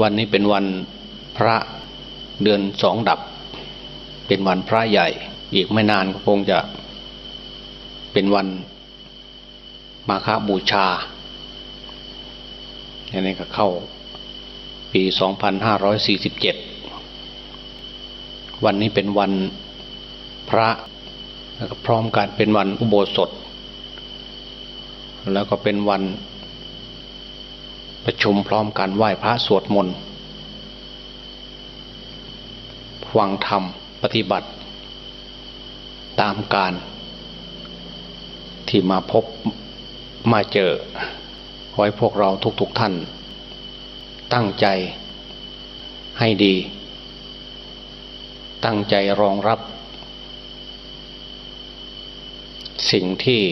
วันนี้เป็นวันพระเดือนสองดับ เป็นวันพระใหญ่ อีกไม่นานก็คงจะเป็นวันมาฆบูชาอันนี้ก็เข้าปี 2547 วันนี้เป็นวันพระแล้วก็พร้อมกันเป็นวันอุโบสถ แล้วก็เป็นวัน ประชุมพร้อมกันไหว้พระสวดมนต์ฟังธรรมปฏิบัติ ตามการที่มาพบมาเจอขอให้พวกเราทุกๆทท่าน ตั้งใจให้ดี ตั้งใจรองรับ สิ่งที่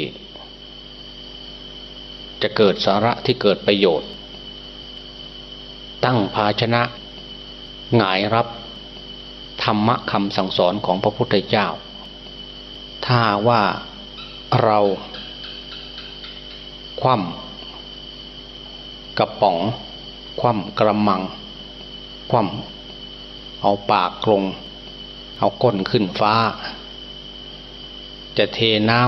จะเกิดสาระที่เกิดประโยชน์ ตั้งภาชนะหงายรับธรรมะคำสั่งสอนของพระพุทธเจ้า ถ้าว่าเราคว่ำกระป๋อง คว่ำกระมัง คว่ำเอาปากลง เอาก้นขึ้นฟ้า จะเทน้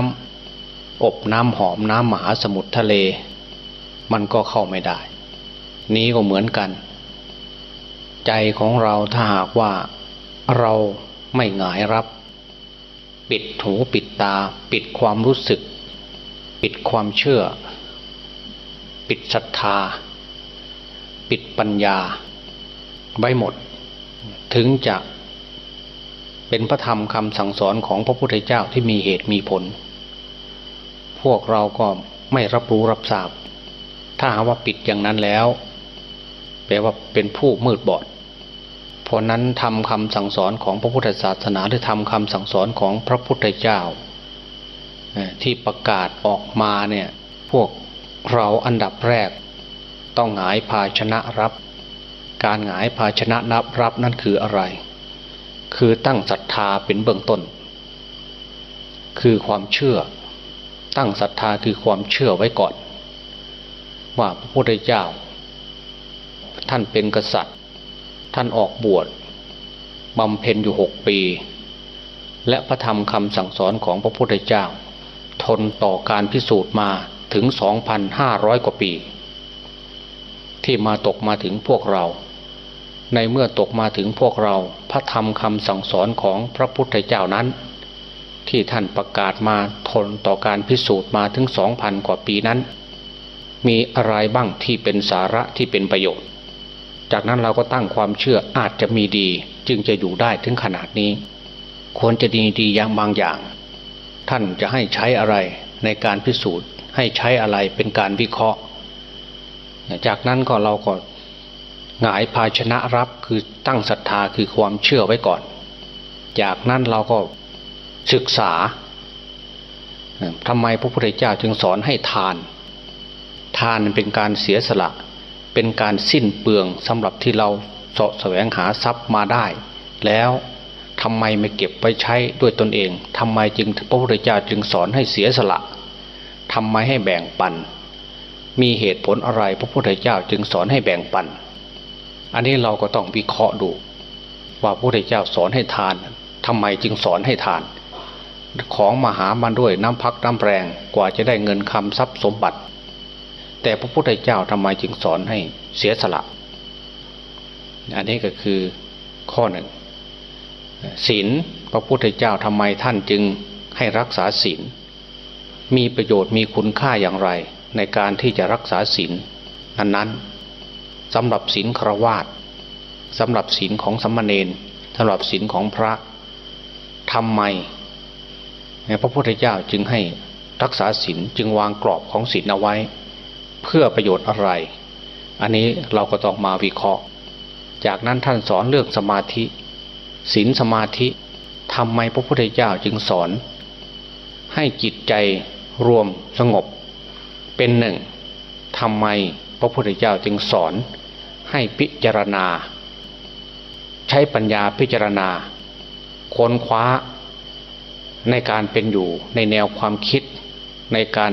ำอบน้ำหอมน้ำมหาสมุทรทะเล มันก็เข้าไม่ได้ นี้ก็เหมือนกัน ใจของเราถ้าหากว่าเราไม่หงายรับ ปิดหูปิดตา ปิดความรู้สึก ปิดความเชื่อ ปิดศรัทธา ปิดปัญญา ไว้หมด ถึงจะเป็นพระธรรมคำสั่งสอนของพระพุทธเจ้าที่มีเหตุมีผล พวกเราก็ไม่รับรู้รับทราบ ถ้าหาว่าปิดอย่างนั้นแล้ว แปลว่าเป็นผู้มืดบอด เพราะนั้นทำคำสั่งสอนของพระพุทธศาสนาหรือทำคำสั่งสอนของพระพุทธเจ้า ที่ประกาศออกมาเนี่ยพวกเราอันดับแรก ต้องหงายภาชนะรับ การหงายภาชนะนับรับนั่นคืออะไร คือตั้งศรัทธาเป็นเบื้องต้น คือความเชื่อ ตั้งศรัทธาคือความเชื่อไว้ก่อน ว่าพระพุทธเจ้า ท่านเป็นกษัตริย์ ท่านออกบวชบำเพ็ญอยู่หกปี และพระธรรมคำสั่งสอนของพระพุทธเจ้า ทนต่อการพิสูจน์มาถึง 2,500 กว่าปี ที่มาตกมาถึงพวกเรา ในเมื่อตกมาถึงพวกเราพระธรรมคำสั่งสอนของพระพุทธเจ้านั้น ที่ท่านประกาศมาทนต่อการพิสูจน์มาถึง 2,000 กว่าปีนั้น มีอะไรบ้างที่เป็นสาระที่เป็นประโยชน์ จากนั้นเราก็ตั้งความเชื่ออาจจะมีดี จึงจะอยู่ได้ถึงขนาดนี้ ควรจะดีดีอย่างบางอย่าง ท่านจะให้ใช้อะไรในการพิสูจน์ ให้ใช้อะไรเป็นการวิเคราะห์ จากนั้นก็เราก็หงายภาชนะรับคือตั้งศรัทธาคือความเชื่อไว้ก่อน จากนั้นเราก็ศึกษาทำไมพระพุทธเจ้าจึงสอนให้ทาน ทานเป็นการเสียสละ เป็นการสิ้นเปลืองสำหรับที่เราเสาะแสวงหาทรัพย์มาได้ แล้วทำไมไม่เก็บไว้ใช้ด้วยตนเองทำไมจึงพระพุทธเจ้าจึงสอนให้เสียสละทำไมให้แบ่งปัน มีเหตุผลอะไรพระพุทธเจ้าจึงสอนให้แบ่งปัน อันนี้เราก็ต้องวิเคราะห์ดู ว่าพระพุทธเจ้าสอนให้ทานทำไมจึงสอนให้ทาน ของมาหามันด้วยน้ำพักน้ำแรงกว่าจะได้เงินคำทรัพย์สมบัติ แต่พระพุทธเจ้าทำไมจึงสอนให้เสียสละ อันนี้ก็คือข้อหนึ่งศีลพระพุทธเจ้าทำไมท่านจึงให้รักษาศีลมีประโยชน์มีคุณค่าอย่างไร ในการที่จะรักษาศีลนนั้นสำหรับศีลครวาตสำหรับศีลของสัมมาเนนสำหรับศีลของพระทำไมพระพุทธเจ้าจึงให้รักษาศีลจึงวางกรอบของศีลเอาไว้ เพื่อประโยชน์อะไร อันนี้เราก็ต้องมาวิเคราะห์ จากนั้นท่านสอนเรื่องสมาธิศีลสมาธิทำไมพระพุทธเจ้าจึงสอน ให้จิตใจรวมสงบ เป็นหนึ่งทำไมพระพุทธเจ้าจึงสอน ให้พิจารณา ใช้ปัญญาพิจารณา ค้นคว้า ในการเป็นอยู่ในแนวความคิดในการ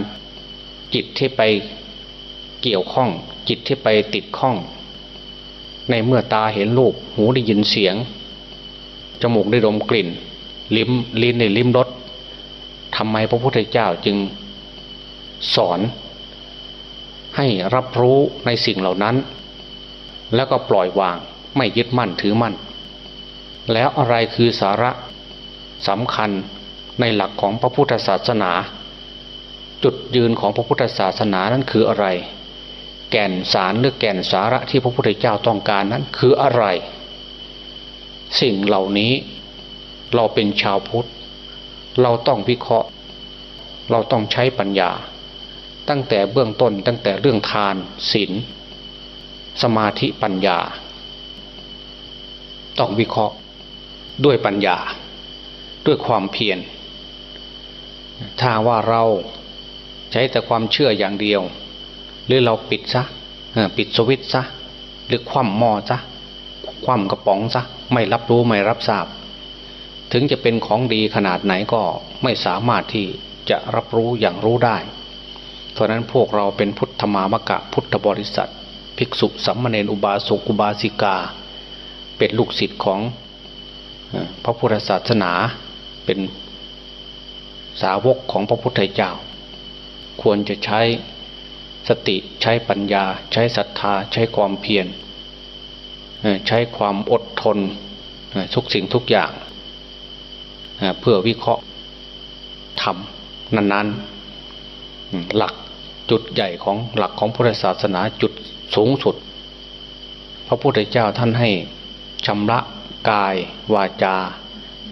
จิตที่ไป เกี่ยวข้อง จิตที่ไปติดข้อง ในเมื่อตาเห็นรูปหูได้ยินเสียง จมูกได้ดมกลิ่น ลิ้มลิ้นได้ลิ้มรสทำไมพระพุทธเจ้าจึงสอน ให้รับรู้ในสิ่งเหล่านั้น แล้วก็ปล่อยวางไม่ยึดมั่นถือมั่น แล้วอะไรคือสาระสำคัญในหลักของพระพุทธศาสนา จุดยืนของพระพุทธศาสนานั้นคืออะไร แก่นสารหรือแก่นสาระที่พระพุทธเจ้าต้องการนั้นคืออะไร สิ่งเหล่านี้เราเป็นชาวพุทธ เราต้องวิเคราะห์ เราต้องใช้ปัญญา ตั้งแต่เบื้องต้นตั้งแต่เรื่องทานศีลสมาธิปัญญา ต้องวิเคราะห์ด้วยปัญญา ด้วยความเพียรถ้าว่าเราใช้แต่ความเชื่ออย่างเดียว หรือเราปิดซะปิดสวิตช์ซะหรือคว่ำหม้อซะคว่ำกระป๋องซะไม่รับรู้ไม่รับทราบ ถึงจะเป็นของดีขนาดไหนก็ไม่สามารถที่จะรับรู้อย่างรู้ได้เพราะนั้นพวกเราเป็นพุทธมามกะพุทธบริษัท ภิกษุสัมมาเนอุบาสกอุบาสิกา เป็นลูกศิษย์ของพระพุทธศาสนาเป็นสาวกของพระพุทธเจ้า ควรจะใช้ สติใช้ปัญญา ใช้ศรัทธา ใช้ความเพียรใช้ความอดทนทุกสิ่งทุกอย่าง เพื่อวิเคราะห์ทำนั้นๆ หลักจุดใหญ่ของหลักของพุทธศาสนาจุดสูงสุด พระพุทธเจ้าท่านให้ชำระกาย วาจา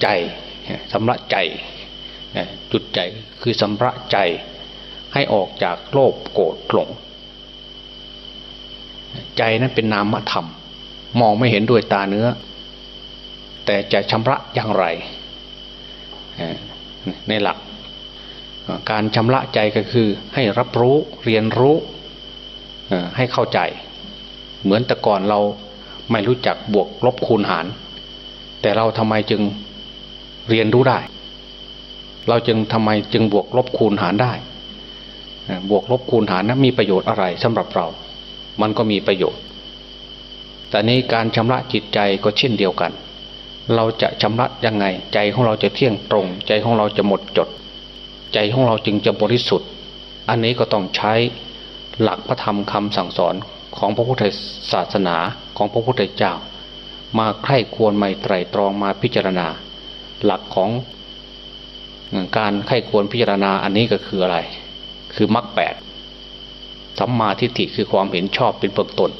ใจชำระใจจุดใจคือชำระใจ ให้ออกจากโลภโกรธหลง ใจนั้นเป็นนามธรรม มองไม่เห็นด้วยตาเนื้อ แต่จะชำระอย่างไร ในหลัก การชำระใจก็คือให้รับรู้เรียนรู้ให้เข้าใจ เหมือนแต่ก่อนเราไม่รู้จักบวกลบคูณหาร แต่เราทำไมจึงเรียนรู้ได้ เราจึงทำไมจึงบวกลบคูณหารได้ บวกลบคูณหารนั้นมีประโยชน์อะไรสำหรับเรา มันก็มีประโยชน์ แต่นี้การชำระจิตใจก็เช่นเดียวกัน เราจะชำระยังไง ใจของเราจะเที่ยงตรง ใจของเราจะหมดจด ใจของเราจึงจะบริสุทธิ์ อันนี้ก็ต้องใช้หลักพระธรรมคำสั่งสอนของพระพุทธศาสนาของพระพุทธเจ้า มาใคร่ควรไม่ไตรตรองมาพิจารณา หลักของการไข้ควรพิจารณาอันนี้ก็คืออะไร คือมรรคแปดสัมมาทิฏฐิคือความเห็นชอบเป็นเบื้องต้น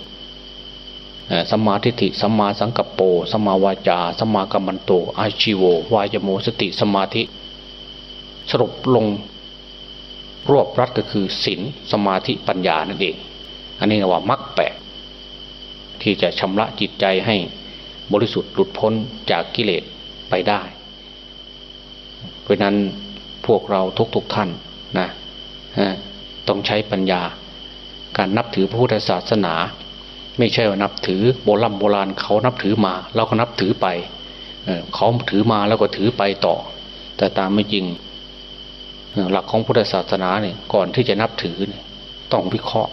สัมมาทิฏฐิสัมมาสังกัปโปสัมมาวาจาสัมมากัมมันโตอาชีโว วายโมสติสมาธิ สรุปลงรวบรัดก็คือศีลสมาธิปัญญานั่นเอง อันนี้เรียกว่ามรรคแปดที่จะชำระจิตใจให้บริสุทธิ์หลุดพ้นจากกิเลสไปได้ เพราะนั้นพวกเราทุกๆทท่านนะ ต้องใช้ปัญญา การนับถือพระพุทธศาสนา ไม่ใช่ว่านับถือโบราณโบราณเขานับถือมาเราก็นับถือไปเขาถือมาแล้วก็ถือไปต่อ แต่ตามไม่จริง หลักของพุทธศาสนาเนี่ยก่อนที่จะนับถือเนี่ยต้องวิเคราะห์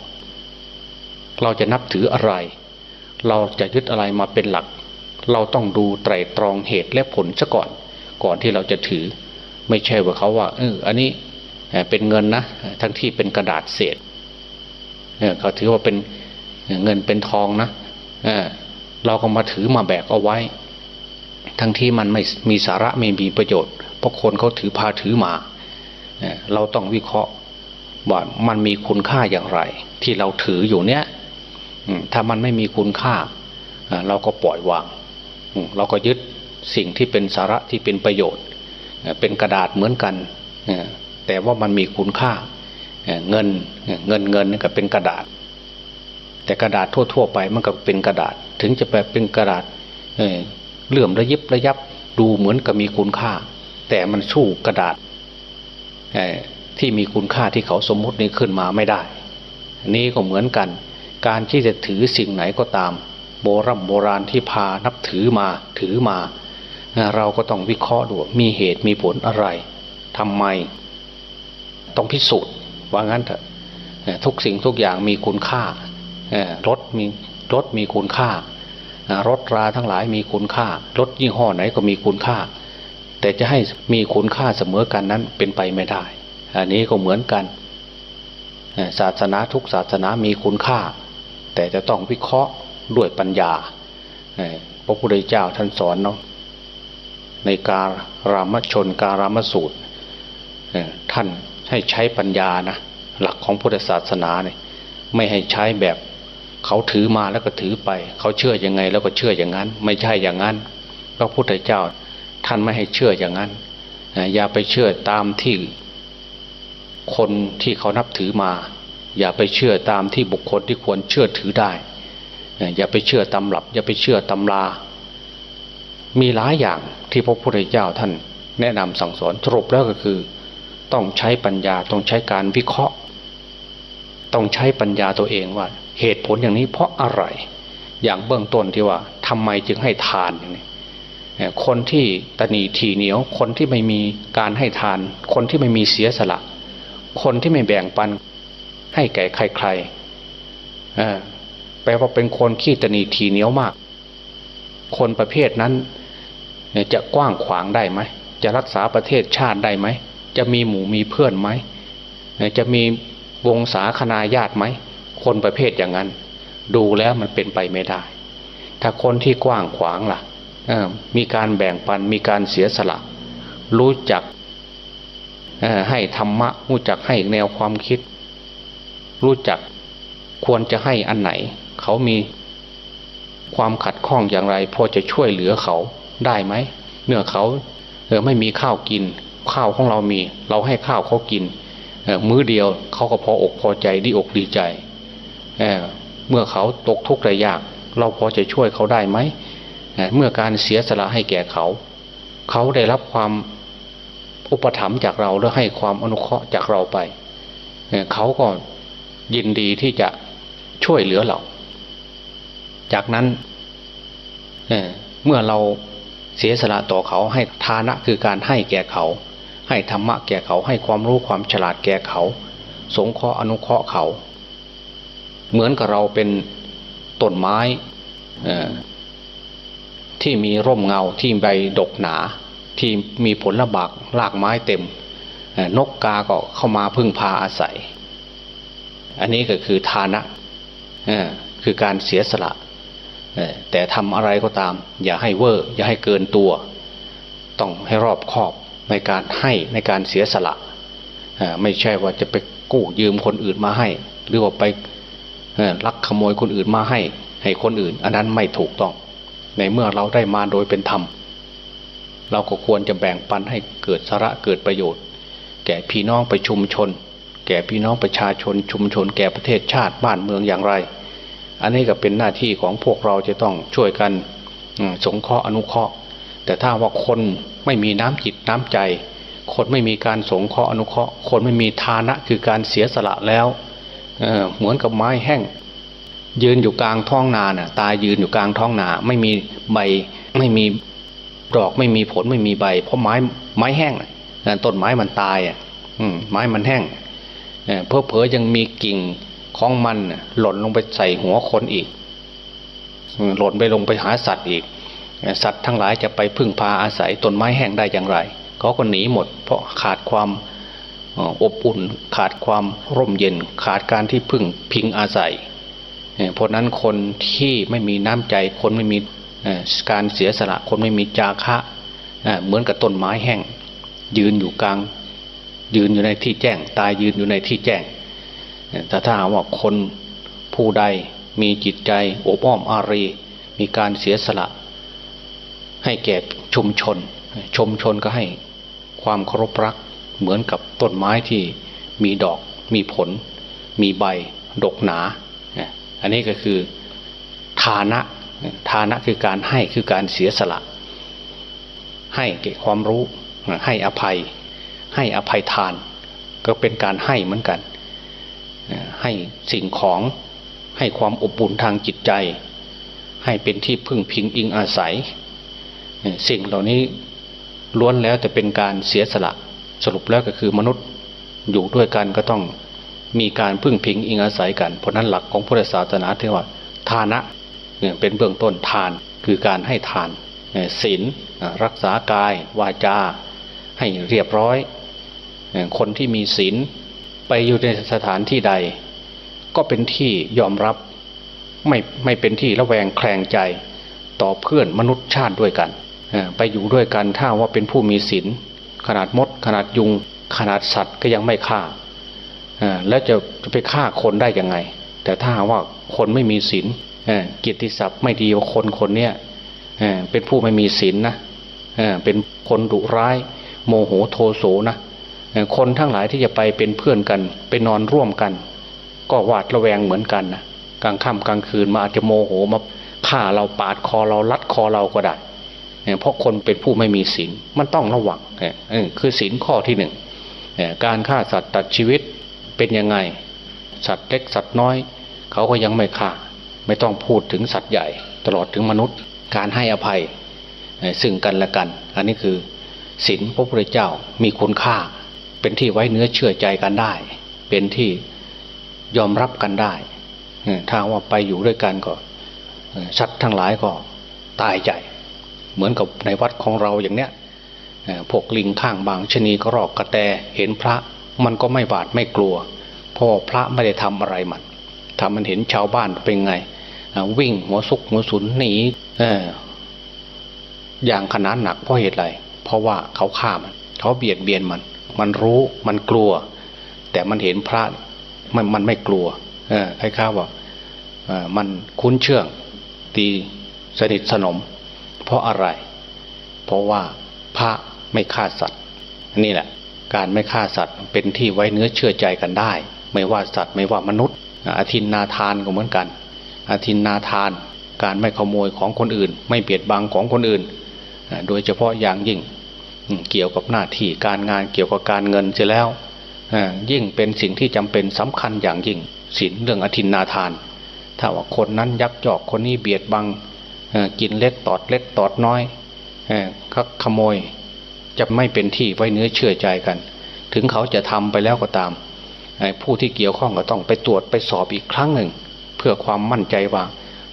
เราจะนับถืออะไร เราจะยึดอะไรมาเป็นหลัก เราต้องดูไตรตรองเหตุและผลซะก่อน ก่อนที่เราจะถือ ไม่ใช่ว่าเขาว่าเอออันนี้ เป็นเงินนะทั้งที่เป็นกระดาษเศษเออเขาถือว่าเป็นเงินเป็นทองนะเราก็มาถือมาแบกเอาไว้ ทั้งที่มันไม่มีสาระไม่มีประโยชน์เพราะคนเขาถือพาถือมาเราต้องวิเคราะห์ว่ามันมีคุณค่าอย่างไร ที่เราถืออยู่เนี้ยถ้ามันไม่มีคุณค่า เราก็ปล่อยวางเราก็ยึดสิ่งที่เป็นสาระที่เป็นประโยชน์ เป็นกระดาษเหมือนกันเอ่อ แต่ว่ามันมีคุณค่าเงินเงินเงินก็เป็นกระดาษ แต่กระดาษทั่ว ๆ ไปมันก็เป็นกระดาษ ถึงจะแบบเป็นกระดาษเหลื่อมระยิบระยับดูเหมือนกับมีคุณค่า แต่มันสู้กระดาษที่มีคุณค่าที่เขาสมมตินี้ขึ้นมาไม่ได้ นี่ก็เหมือนกัน การที่จะถือสิ่งไหนก็ตาม โบรโบราณที่พานับถือมาถือมา เราก็ต้องวิเคราะห์ดูมีเหตุมีผลอะไรทำไม ต้องพิสูจน์ว่างั้นเถอะทุกสิ่งทุกอย่างมีคุณค่ารถมีรถมีคุณค่ารถราทั้งหลายมีคุณค่ารถยี่ห้อไหนก็มีคุณค่า แต่จะให้มีคุณค่าเสมอกันนั้นเป็นไปไม่ได้ อันนี้ก็เหมือนกันศาสนาทุกศาสนามีคุณค่า แต่จะต้องวิเคราะห์ด้วยปัญญาพระพุทธเจ้าท่านสอนเนาะในการามชนการามสูตรท่าน ให้ใช้ปัญญานะหลักของพุทธศาสนาเนี่ยไม่ให้ใช้แบบเขาถือมาแล้วก็ถือไป เขาเชื่อยังไงแล้วก็เชื่ออย่างนั้น ไม่ใช่อย่างนั้นพระพุทธเจ้าท่านไม่ให้เชื่ออย่างนั้นอย่าไปเชื่อตามที่คนที่เขานับถือมา อย่าไปเชื่อตามที่บุคคลที่ควรเชื่อถือได้เอ่ออย่าไปเชื่อตำรับ อย่าไปเชื่อตำรา มีหลายอย่างที่พระพุทธเจ้าท่านแนะนำสั่งสอนสรุปแล้วก็คือ ต้องใช้ปัญญาต้องใช้การวิเคราะห์ ต้องใช้ปัญญาตัวเองว่า เหตุผลอย่างนี้เพราะอะไร อย่างเบื้องต้นที่ว่าทำไมจึงให้ทานอย่างนี้คนที่ตนีทีเหนียว คนที่ไม่มีการให้ทาน คนที่ไม่มีเสียสละ คนที่ไม่แบ่งปันให้แก่ใครๆแปลว่าเป็นคนขี้ตนีทีเหนียวมาก คนประเภทนั้นจะกว้างขวางได้ไหม จะรักษาประเทศชาติได้ไหม จะมีหมู่มีเพื่อนไหมจะมีวงศาคณาญาติไหม คนประเภทอย่างนั้น ดูแล้วมันเป็นไปไม่ได้ ถ้าคนที่กว้างขวางล่ะมีการแบ่งปันมีการเสียสละ รู้จักให้ธรรมะ รู้จักให้แนวความคิด รู้จักควรจะให้อันไหน เขามีความขัดข้องอย่างไร พอจะช่วยเหลือเขาได้ไหมเมื่อเขาเออไม่มีข้าวกิน ข้าวของเรามี เราให้ข้าวเขากินมื้อเดียวเขาก็พออกพอใจดีอกดีใจเเมื่อเขาตกทุกข์ได้ยาก เราพอจะช่วยเขาได้ไหมเเมื่อการเสียสละให้แก่เขา เขาได้รับความอุปถัมภ์จากเราและให้ความอนุเคราะห์จากเราไปเเขาก็ยินดีที่จะช่วยเหลือเรา จากนั้นเเมื่อเราเสียสละต่อเขาให้ทานะคือการให้แก่เขา ให้ธรรมะแก่เขาให้ความรู้ความฉลาดแก่เขา สงเคราะห์อนุเคราะห์เขา เหมือนกับเราเป็นต้นไม้ที่มีร่มเงาที่ใบดกหนา ที่มีผลละบากรากไม้เต็ม นกกาก็เข้ามาพึ่งพาอาศัย อันนี้ก็คือทานะคือการเสียสละแต่ทำอะไรก็ตาม อย่าให้เวอร์ อย่าให้เกินตัว ต้องให้รอบคอบ ในการให้ในการเสียสละไม่ใช่ว่าจะไปกู้ยืมคนอื่นมาให้ หรือว่าไปลักขโมยคนอื่นมาให้ ให้คนอื่น อันนั้นไม่ถูกต้อง ในเมื่อเราได้มาโดยเป็นธรรม เราก็ควรจะแบ่งปันให้เกิดสาระเกิดประโยชน์ แก่พี่น้องไปชุมชน แก่พี่น้องประชาชนชุมชน แก่ประเทศชาติบ้านเมืองอย่างไร อันนี้ก็เป็นหน้าที่ของพวกเราจะต้องช่วยกันสงเคราะห์อนุเคราะห์ แต่ถ้าว่าคนไม่มีน้ำจิตน้ำใจ คนไม่มีการสงเคราะห์อนุเคราะห์ คนไม่มีทานะคือการเสียสละแล้วเเหมือนกับไม้แห้ง ยืนอยู่กลางท้องนาน่ะ ตายยืนอยู่กลางท้องนา ไม่มีใบไม่มีดอกไม่มีผลไม่มีใบ เพราะไม้ไม้แห้งนะต้นไม้มันตายอะไม้มันแห้งเอ่อเพอเพอยังมีกิ่งของมันหล่นลงไปใส่หัวคนอีกหล่นไปลงไปหาสัตว์อีก สัตว์ทั้งหลายจะไปพึ่งพาอาศัยต้นไม้แห้งได้อย่างไรเขาก็หนีหมด เพราะขาดความอบอุ่นขาดความร่มเย็นขาดการที่พึ่งพิงอาศัยเพราะนั้นคนที่ไม่มีน้ำใจคนไม่มีการเสียสละคนไม่มีจาคะเหมือนกับต้นไม้แห้ง ยืนอยู่กลาง ยืนอยู่ในที่แจ้ง ตายยืนอยู่ในที่แจ้งแต่ถ้าหากว่าคนผู้ใดมีจิตใจอบอ้อมอารี มีการเสียสละ ให้แก่ชุมชน ชุมชนก็ให้ความเคารพรักเหมือนกับต้นไม้ที่มีดอกมีผล มีใบดกหนา อันนี้ก็คือทานะทานะคือการให้คือการเสียสละ ให้แก่ความรู้ให้อภัย ให้อภัยทาน ก็เป็นการให้เหมือนกัน ให้สิ่งของให้ความอบอุ่นทางจิตใจ ให้เป็นที่พึ่งพิงอิงอาศัย สิ่งเหล่านี้ล้วนแล้วแต่เป็นการเสียสละสรุปแล้วก็คือมนุษย์อยู่ด้วยกันก็ต้องมีการพึ่งพิงอิงอาศัยกัน เพราะนั้นหลักของพุทธศาสนาที่ว่า ทานะเนี่ยเป็นเบื้องต้นทานคือการให้ทานศีลรักษากายวาจา ให้เรียบร้อย คนที่มีศีลไปอยู่ในสถานที่ใด ก็เป็นที่ยอมรับไม่ไม่เป็นที่ระแวงแคลงใจต่อเพื่อนมนุษย์ชาติด้วยกัน ไปอยู่ด้วยกันถ้าว่าเป็นผู้มีศีลขนาดมด ขนาดยุง ขนาดสัตว์ก็ยังไม่ฆ่าแล้วจะจะไปฆ่าคนได้ยังไง แต่ถ้าว่าคนไม่มีศีลเกียรติศัพท์ไม่ดีว่าคนคนเนี้ยเป็นผู้ไม่มีศีลนะเป็นคนดุร้าย โมโหโทโสนะคนทั้งหลายที่จะไปเป็นเพื่อนกันไปนอนร่วมกัน ก็หวาดระแวงเหมือนกันนะกลางค่ำกลางคืนมาอาจจะโมโหมาฆ่าเราปาดคอเราลัดคอเราก็ได้ เพราะคนเป็นผู้ไม่มีศีลมันต้องระวังคือศีลข้อที่หนึ่งการฆ่าสัตว์ตัดชีวิตเป็นยังไง สัตว์เล็กสัตว์น้อย เขาก็ยังไม่ฆ่า ไม่ต้องพูดถึงสัตว์ใหญ่ ตลอดถึงมนุษย์ การให้อภัย ซึ่งกันและกัน อันนี้คือศีลพระพุทธเจ้ามีคุณค่า เป็นที่ไว้เนื้อเชื่อใจกันได้ เป็นที่ยอมรับกันได้ถ้าว่าไปอยู่ด้วยกันก็เอ่อสัตว์ทั้งหลายก็ตายใจ เหมือนกับในวัดของเราอย่างเนี้ยพวกลิงข้างบางชนีกระรอกกระแตเห็นพระมันก็ไม่หวาดไม่กลัวเพราะพระไม่ได้ทำอะไรมันถ้ามันเห็นชาวบ้านเป็นไง วิ่งหัวซุกหัวสุนหนีอย่างขนาดหนักเพราะเหตุอะไรเพราะว่าเขาฆ่ามันเขาเบียดเบียนมัน มันรู้มันกลัว แต่มันเห็นพระมันมันไม่กลัวเออคล้ายๆว่าเออมันคุ้นเชื่องตีสนิทสนม ราะอะไร เพราะว่าพระไม่ฆ่าสัตว์นี่แหละ การไม่ฆ่าสัตว์เป็นที่ไว้เนื้อเชื่อใจกันได้ ไม่ว่าสัตว์ไม่ว่ามนุษย์อาทินนาทานก็เหมือนกันอาทินนาทาน การไม่ขโมยของคนอื่น ไม่เบียดบังของคนอื่น โดยเฉพาะอย่างยิ่งเกี่ยวกับหน้าที่การงานเกี่ยวกับการเงินเสียแล้วยิ่งเป็นสิ่งที่จำเป็นสำคัญอย่างยิ่งศีลเรื่องอทินนาทาน ถ้าว่าคนนั้นยักยอกคนนี้เบียดบัง กินเล็กตอดเล็กตอดน้อยเอ่อก็ขโมยจะไม่เป็นที่ไว้เนื้อเชื่อใจกัน ถึงเขาจะทำไปแล้วก็ตาม ผู้ที่เกี่ยวข้องก็ต้องไปตรวจไปสอบอีกครั้งหนึ่ง เพื่อความมั่นใจว่า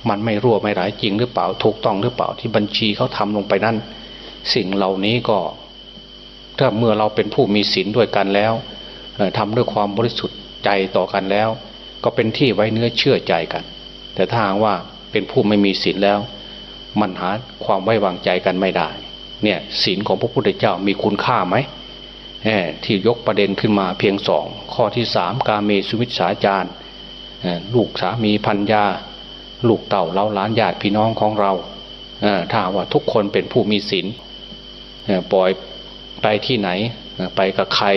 มันไม่รั่วไม่ไหลจริงหรือเปล่าถูกต้องหรือเปล่าที่บัญชีเขาทำลงไปนั่นสิ่งเหล่านี้ก็ ถ้าเมื่อเราเป็นผู้มีศีลด้วยกันแล้วเอ่อทำด้วยความบริสุทธิ์ใจต่อกันแล้ว ก็เป็นที่ไว้เนื้อเชื่อใจกัน แต่ถ้าหากว่าเป็นผู้ไม่มีศีลแล้ว มันหาความไว้วางใจกันไม่ได้ เนี่ยศีลของพระพุทธเจ้ามีคุณค่าไหมที่ยกประเด็นขึ้นมาเพียงสองข้อที่สามกาเมสุมิชฌาจารลูกสามีพันยาลูกเต่าเล้าล้านญาติพี่น้องของเราถ้าว่าทุกคนเป็นผู้มีศีลปล่อยไปที่ไหนไปกับใคร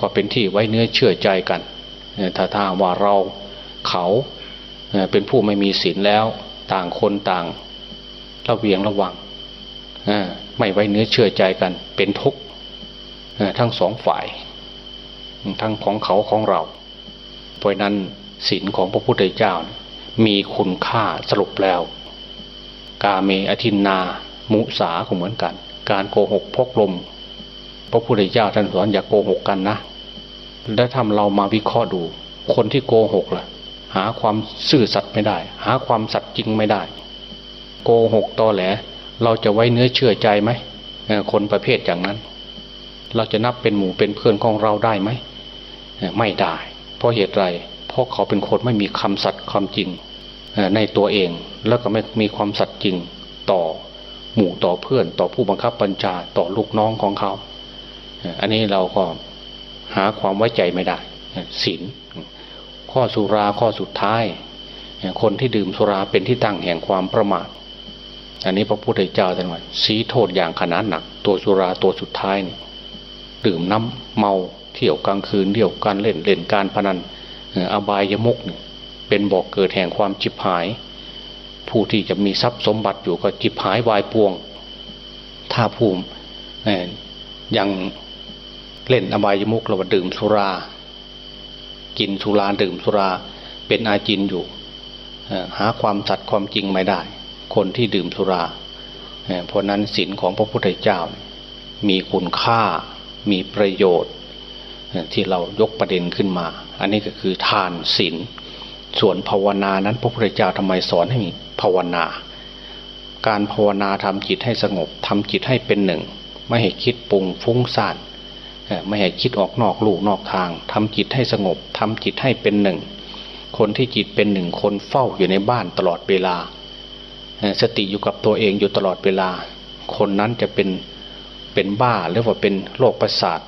ก็เป็นที่ไว้เนื้อเชื่อใจกันถ้าถ้าว่าเราเขาเอ่อเป็นผู้ไม่มีศีลแล้วต่างคนต่าง ระเวียงระวังไม่ไว้เนื้อเชื่อใจกัน เป็นทุกข์ทั้งสองฝ่าย ทั้งของเขาของเรา เพราะนั้นศีลของพระพุทธเจ้า มีคุณค่าสรุปแล้ว กาเมอทินนา มุสาก็เหมือนกัน การโกหกพกลม พระพุทธเจ้าท่านสอนอย่าโกหกกันนะ แล้วทำเรามาวิเคราะห์ดู คนที่โกหกล่ะ หาความซื่อสัตย์ไม่ได้ หาความสัตย์จริงไม่ได้ โกหกตอแหล เราจะไว้เนื้อเชื่อใจไหมคนประเภทอย่างนั้น เราจะนับเป็นหมู่เป็นเพื่อนของเราได้ไหมไม่ได้ เพราะเหตุไรเพราะเขาเป็นคนไม่มีคำสัตย์ความจริงในตัวเองแล้วก็ไม่มีความสัตย์จริงต่อหมู่ต่อเพื่อนต่อผู้บังคับบัญชาต่อลูกน้องของเขา อันนี้เราก็หาความไว้ใจไม่ได้ศีลข้อสุราข้อสุดท้าย คนที่ดื่มสุราเป็นที่ตั้งแห่งความประมาท อันนี้พระพุทธเจ้าท่านว่าชี้โทษอย่างขนาดหนัก ตัวสุราตัวสุดท้ายนี่ดื่มน้ำเมาเที่ยวกลางคืนเที่ยวการเล่นเล่นการพนันอบายยมุกเป็นบอกเกิดแห่งความจิบหาย ผู้ที่จะมีทรัพย์สมบัติอยู่ก็จิบหายวายปวง ถ้าผู้เอ่อยังเล่นอบายมุกเราดื่มสุรา กินสุราดื่มสุรา เป็นอาจินอยู่หาความสัตย์ความจริงไม่ได้ คนที่ดื่มสุรา เพราะนั้นศีลของพระพุทธเจ้า มีคุณค่ามีประโยชน์ ที่เรายกประเด็นขึ้นมา อันนี้ก็คือทานศีลส่วนภาวนานั้นพระพุทธเจ้าทำไมสอนให้มีภาวนา การภาวนาทำจิตให้สงบทำจิตให้เป็นหนึ่ง ไม่ให้คิดปรุงฟุ้งซ่านไม่ให้คิดออกนอกลูกนอกทางทำจิตให้สงบทำจิตให้เป็นหนึ่ง คนที่จิตเป็นหนึ่งคนเฝ้าอยู่ในบ้านตลอดเวลา สติอยู่กับตัวเองอยู่ตลอดเวลา คนนั้นจะเป็นเป็นบ้าหรือว่าเป็นโรคประสาท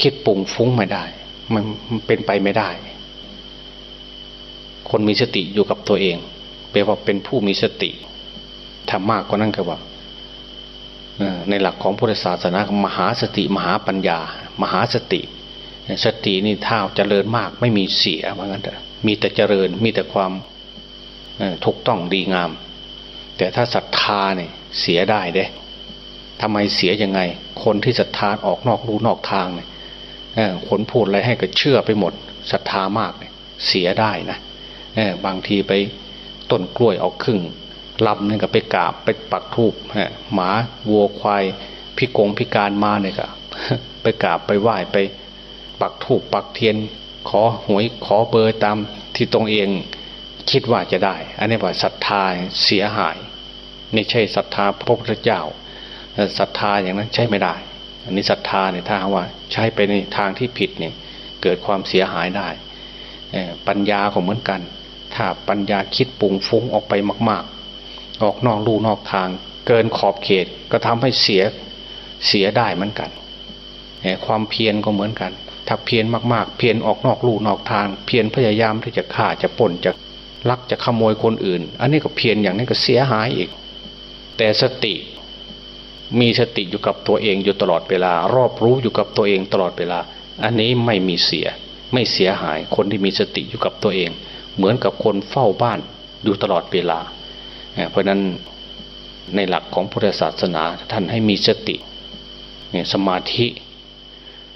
คิดปรุงฟุ้งไม่ได้มันมันเป็นไปไม่ได้ คนมีสติอยู่กับตัวเองแปลว่าเป็นผู้มีสติทำมากกว่านั้นก็ว่าในหลักของพุทธศาสนามหาสติมหาปัญญา มหาสติ สตินี่ถ้าเจริญมากไม่มีเสียว่างั้นเถอะมีแต่เจริญมีแต่ความ ถูกต้องดีงาม แต่ถ้าศรัทธาเนี่ยเสียได้เด้ทำไมเสียยังไง คนที่ศรัทธาออกนอกรูนอกทางเนี่ยเออคนพูดอะไรให้ก็เชื่อไปหมดศรัทธามากเนี่ยเสียได้นะบางทีไปต้นกล้วยเอาครึ่งลำนึงก็ไปกราบไปปักทูบหมาวัวควายพิกงพิการมาเนี่ยก็ไปกราบไปไหว้ไปปักทูบปักเทียน ขอหวยขอเบอร์ตามที่ตรงเอง คิดว่าจะได้ อันนี้ว่าศรัทธาเสียหายนี่ใช่ศรัทธาพระพุทธเจ้าแต่ศรัทธาอย่างนั้นใช่ไม่ได้ อันนี้ศรัทธาเนี่ยถ้าว่าใช้ไปในทางที่ผิดเนี่ยเกิดความเสียหายได้ปัญญาก็เหมือนกัน ถ้าปัญญาคิดปรุงฟุ้งออกไปมาก ๆ ออกนอกลู่นอกทาง เกินขอบเขตก็ทำให้เสียเสียได้เหมือนกันความเพียรก็เหมือนกัน ถ้าเพียรมากๆ เพียรออกนอกลู่นอกทาง เพียรพยายามที่จะฆ่าจะปล้นจะ ลักจะขโมยคนอื่น อันนี้ก็เพียรอย่างนี้ก็เสียหายอีก แต่สติมีสติอยู่กับตัวเองอยู่ตลอดเวลา รอบรู้อยู่กับตัวเองตลอดเวลา อันนี้ไม่มีเสีย ไม่เสียหายคนที่มีสติอยู่กับตัวเอง เหมือนกับคนเฝ้าบ้านอยู่ตลอดเวลา เพราะฉะนั้นในหลักของพุทธศาสนาท่านให้มีสติเนี่ยสมาธิ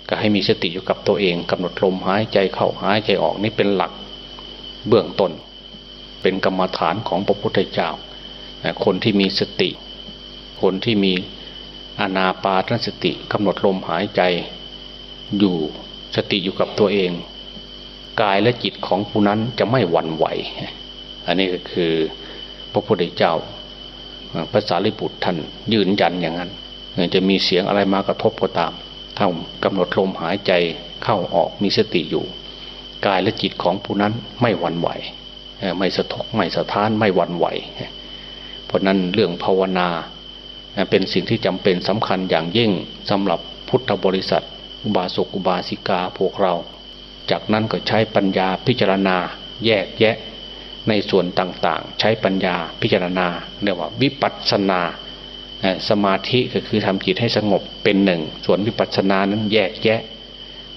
ก็ให้มีสติอยู่กับตัวเองกำหนดลมหายใจเข้าหายใจออกนี่เป็นหลักเบื้องต้น เป็นกรรมฐานของพระพุทธเจ้า คนที่มีสติ คนที่มีอนาปานสติกำหนดลมหายใจ อยู่สติอยู่กับตัวเอง กายและจิตของผู้นั้นจะไม่หวั่นไหว อันนี้ก็คือพระพุทธเจ้าภาษาลิบุตรท่านยืนยันอย่างนั้นจะมีเสียงอะไรมากระทบก็ตามถ้ากำหนดลมหายใจเข้าออกมีสติอยู่ กายและจิตของผู้นั้นไม่หวั่นไหว ไม่สะทกไม่สะท้านไม่หวั่นไหว เพราะนั้นเรื่องภาวนาเป็นสิ่งที่จำเป็นสำคัญอย่างยิ่งสำหรับพุทธบริษัท อุบาสกอุบาสิกาพวกเรา จากนั้นก็ใช้ปัญญาพิจารณาแยกแยะในส่วนต่างๆ ใช้ปัญญาพิจารณาเรียกว่าวิปัสสนาสมาธิก็คือทำจิตให้สงบเป็นหนึ่ง ส่วนวิปัสสนานั้นแยกแยะ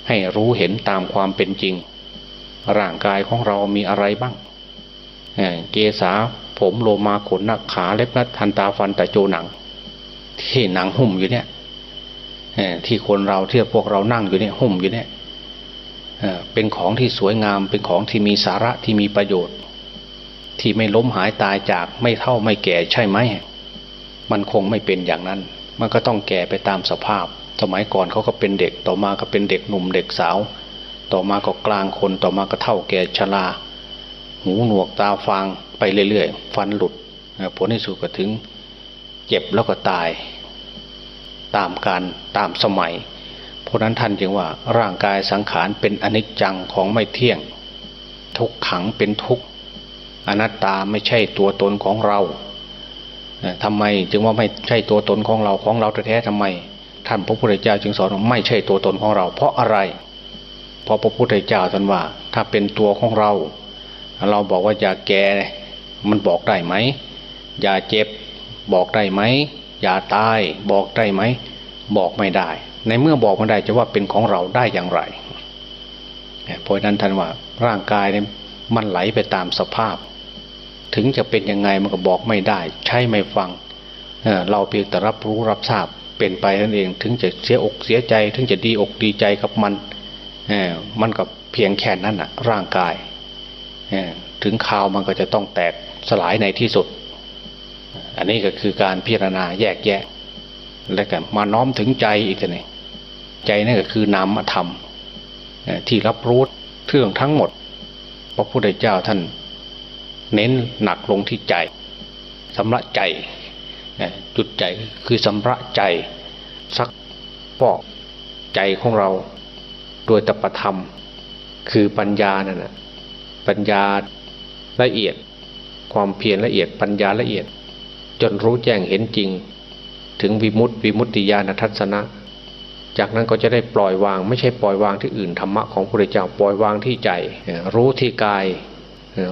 ให้รู้เห็นตามความเป็นจริง ร่างกายของเรามีอะไรบ้าง เกษาผมโลมาขนนักขาเล็บนัดทันตาฟันแตะโจหนัง ที่หนังหุ้มอยู่เนี่ยที่คนเราที่พวกเรานั่งอยู่เนี่ยหุ้มอยู่เนี่ยเอ่อเป็นของที่สวยงามเป็นของที่มีสาระที่มีประโยชน์ ที่ไม่ล้มหายตายจากไม่เท่าไม่แก่ใช่ไหมมันคงไม่เป็นอย่างนั้น มันก็ต้องแก่ไปตามสภาพ สมัยก่อนเขาก็เป็นเด็ก ต่อมาก็เป็นเด็กหนุ่มเด็กสาว ต่อมาก็กลางคนต่อมาก็เท่าแก่ชรา หูหนวกตาฟางไปเรื่อยๆ ฟันหลุดผลที่สุดก็ถึงเจ็บแล้วก็ตาย ตามการตามสมัย เพราะนั้นท่านจึงว่าร่างกายสังขารเป็นอนิจจังของไม่เที่ยง ทุกขังเป็นทุกข์อนัตตาไม่ใช่ตัวตนของเราทำไมจึงว่าไม่ใช่ตัวตนของเราของเราแท้ๆทำไม ท่านพระพุทธเจ้าจึงสอนว่าไม่ใช่ตัวตนของเรา เพราะอะไร เพราะพระพุทธเจ้าท่านว่า ถ้าเป็นตัวของเรา เราบอกว่าอย่าแก่มันบอกได้ไหม อย่าเจ็บบอกได้ไหม อย่าตายบอกได้ไหม บอกไม่ได้ ในเมื่อบอกไม่ได้จะว่าเป็นของเราได้อย่างไรเพราะนั้นท่านว่าร่างกายเนี่ยมันไหลไปตามสภาพ ถึงจะเป็นยังไงมันก็บอกไม่ได้ ใช่ไม่ฟังเเราเพียงแต่รับรู้รับทราบเป็นไปนั่นเอง ถึงจะเสียอกเสียใจ ถึงจะดีอกดีใจกับมันมันก็เพียงแค่นั้นนะร่างกาย ถึงข่าวมันก็จะต้องแตกสลายในที่สุด อันนี้ก็คือการพิจารณาแยกแยะ แล้วก็มาน้อมถึงใจอีกทีนึงใจนั่นก็คือนามธรรมที่รับรู้เรื่องทั้งหมด พระพุทธเจ้าท่านเน้นหนักลงที่ใจสำระใจจุดใจคือสำระใจซักฟอกใจของเราโดยตปธรรม คือปัญญานั่นนะ ปัญญาละเอียด ความเพียรละเอียดปัญญาละเอียด จนรู้แจ้งเห็นจริง ถึงวิมุตติวิมุตติญาณทัศนะ จากนั้นก็จะได้ปล่อยวาง ไม่ใช่ปล่อยวางที่อื่นธรรมะของพระเจ้าปล่อยวางที่ใจ รู้ที่กาย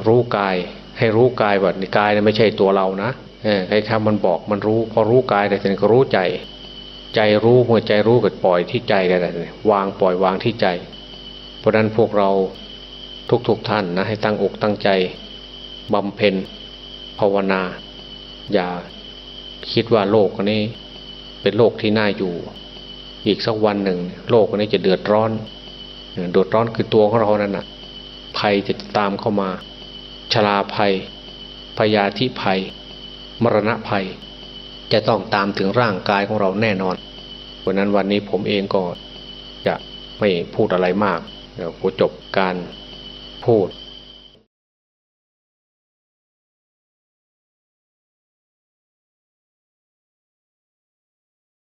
รู้กาย ให้รู้กายว่าในกายเนี่ยไม่ใช่ตัวเรานะเออให้คำมันบอกมันรู้พอรู้กายแต่ทีนี้ก็รู้ใจ ใจรู้เมื่อใจรู้ก็ปล่อยที่ใจได้เลยวางปล่อยวางที่ใจ เพราะนั้นพวกเรา ทุกๆทท่านนะให้ตั้งอกตั้งใจบำเพ็ญภาวนา อย่าคิดว่าโลกนี้ เป็นโลกที่น่าอยู่ อีกสักวันหนึ่ง โลกนี้จะเดือดร้อนเดือดร้อนคือตัวของเรานั่นนะภัยจะตามเข้ามา ชราภัยพยาธิภัย มรณะภัย จะต้องตามถึงร่างกายของเราแน่นอนเพราะนั้นวันนี้ผมเองก็จะไม่พูดอะไรมากเดี๋ยวจบการ พูด